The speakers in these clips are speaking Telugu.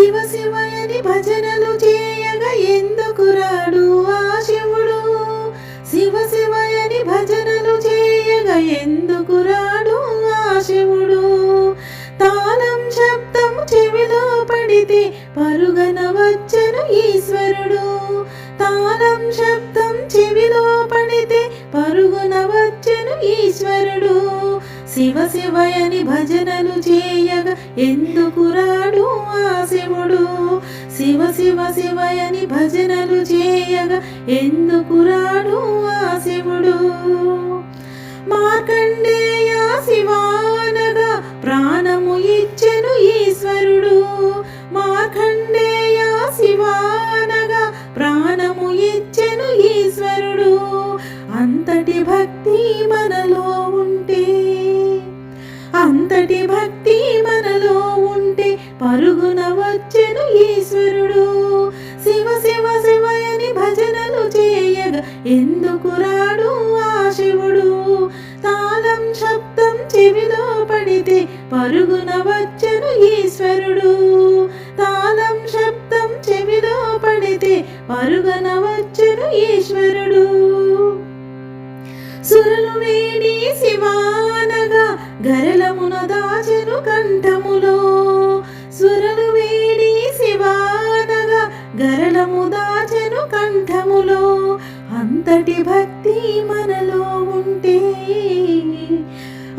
శివ శివయని భజనలు చేయగా ఎందుకు రాడు ఆ శివుడు? శివ శివయని భజనలు చేయగా ఎందుకు రాడు ఆ శివుడు? తాళం శబ్దం చెవిలో పడితే పరుగన వచ్చను ఈశ్వరుడు. తాళం శబ్దం చెవిలో పడితే పరుగున వచ్చను ఈశ్వరుడు. శివ శివయని భజనలు చేయగా ఎందుకు రాడు ఆ శివుడు? శివ శివ శివయని భజనలు చేయగా ఎందుకు రాడు ఆ శివుడు? మార్కండేయ శివానగా ప్రాణము ఇచ్చెను ఈశ్వరుడు. మార్కండేయ శివానగా ప్రాణము ఇచ్చెను ఈశ్వరుడు. అంతటి భక్తి మనలో అంతటి భక్తి మనలో ఉంటే పరుగున వచ్చెను ఈశ్వరుడు. శివ శివ శివయని భజనలు చేయగా ఎందుకు రాడు ఆ శివుడు? తాళం శబ్దం చెవిలో పడితే పరుగున వచ్చెను ఈశ్వరుడు. తాళం శబ్దం చెవిలో పడితే పరుగున వచ్చెను ఈశ్వరుడు. సురలు వేడి శివ గరలము కంఠములో అంతటి భక్తి మనలో ఉంటే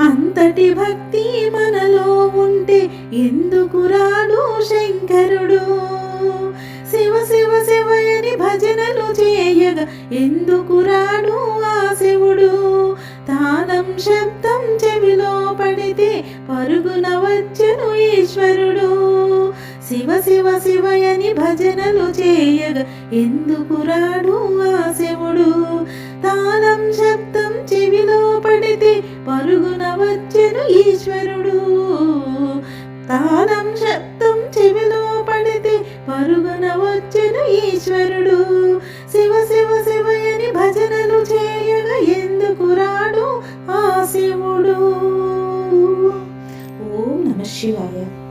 అంతటి భక్తి మనలో ఉంటే ఎందుకు రాడు శంకరుడు? శివ శివ శివయని భజనలు చేయగా ఎందుకు రాడు ఆ శివుడు? తానం శబ్దం చెవిలో పడితే పరుగున వచ్చను ఈశ్వరుడు. శివ శివ శివయని భజనలు చేయగ. ఎందుకు రాడు ఆ శివుడు? తాళం శబ్దం చెవిలో పడితే పరుగున వచ్చెను ఈశ్వరుడు. తాళం శబ్దం చెవిలో పడితే పరుగున వచ్చెను ఈశ్వరుడు. శివ శివ శివయని భజనలు చేయగా. ఎందుకు రాడు ఆ శివుడు? ఓం నమ శివాయ.